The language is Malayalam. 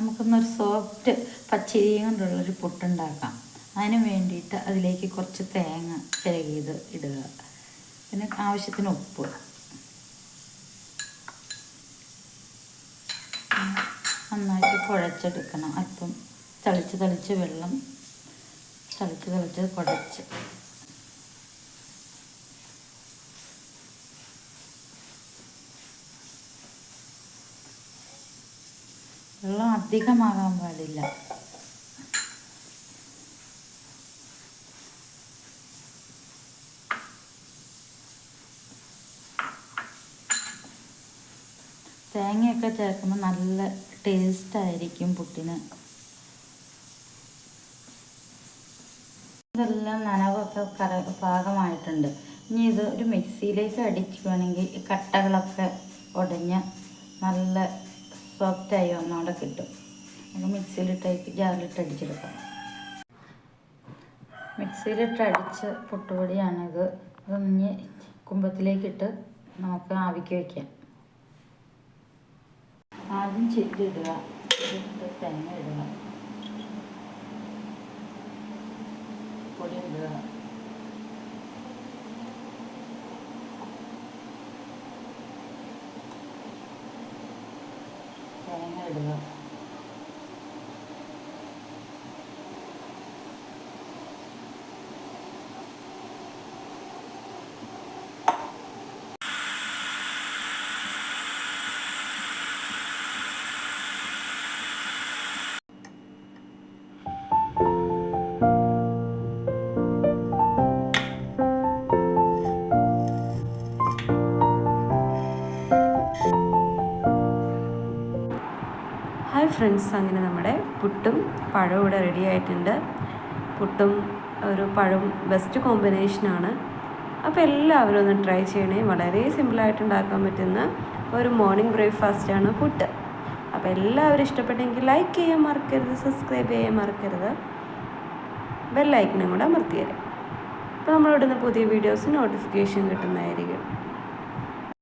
നമുക്കൊന്നൊരു സോഫ്റ്റ് പച്ചരിയും കൊണ്ടുള്ളൊരു പുട്ടുണ്ടാക്കാം. അതിന് വേണ്ടിയിട്ട് അതിലേക്ക് കുറച്ച് തേങ്ങ ചിരകിയത് ഇടുക. പിന്നെ ആവശ്യത്തിന് ഉപ്പ്. നന്നായിട്ട് കുഴച്ചെടുക്കണം. അല്പം തളിച്ച് തളിച്ച് വെള്ളം തളിച്ച് തളിച്ച് കുഴച്ച്. വെള്ളം അധികമാകാൻ പാടില്ല. തേങ്ങയൊക്കെ ചേർക്കുമ്പോൾ നല്ല ടേസ്റ്റ് ആയിരിക്കും പുട്ടിന്. ഇതെല്ലാം നനവൊക്കെ കറ പാകമായിട്ടുണ്ട്. ഇനി ഇത് ഒരു മിക്സിയിലേക്ക് അടിക്കുകയാണെങ്കിൽ കട്ടകളൊക്കെ ഉടഞ്ഞ് നല്ല സോഫ്റ്റായി ഒന്നുകൂടെ കിട്ടും. നമുക്ക് മിക്സിയിലിട്ട് ജാറിലിട്ട് അടിച്ചെടുക്കാം. മിക്സിയിലിട്ട് അടിച്ച പുട്ടുപൊടിയാണിത്. ഇതൊന്ന് കുമ്പത്തിലേക്കിട്ട് നമുക്ക് ആവിക്ക് വയ്ക്കാം. ആദ്യം ചില്ലിടുക ഇതിട്ട് തേങ്ങ ഇടുക. പൊടി ഇടുക. തേങ്ങ ഇടുക ഫ്രണ്ട്സ് അങ്ങനെ നമ്മുടെ പുട്ടും പഴവും ഇവിടെ റെഡി ആയിട്ടുണ്ട്. പുട്ടും ഒരു പഴവും ബെസ്റ്റ് കോമ്പിനേഷനാണ് അപ്പോൾ എല്ലാവരും ഒന്ന് ട്രൈ ചെയ്യണേ. വളരെ സിമ്പിളായിട്ട് ഉണ്ടാക്കാൻ പറ്റുന്ന ഒരു മോർണിംഗ് ബ്രേക്ക്ഫാസ്റ്റാണ് പുട്ട്. അപ്പോൾ എല്ലാവരും ഇഷ്ടപ്പെട്ടെങ്കിൽ ലൈക്ക് ചെയ്യാൻ മറക്കരുത് സബ്സ്ക്രൈബ് ചെയ്യാൻ മറക്കരുത്. ബെല്ലൈക്കനും കൂടെ അമർത്തിയരും. അപ്പോൾ നമ്മളിവിടുന്ന് പുതിയ വീഡിയോസ് നോട്ടിഫിക്കേഷൻ കിട്ടുന്നതായിരിക്കും.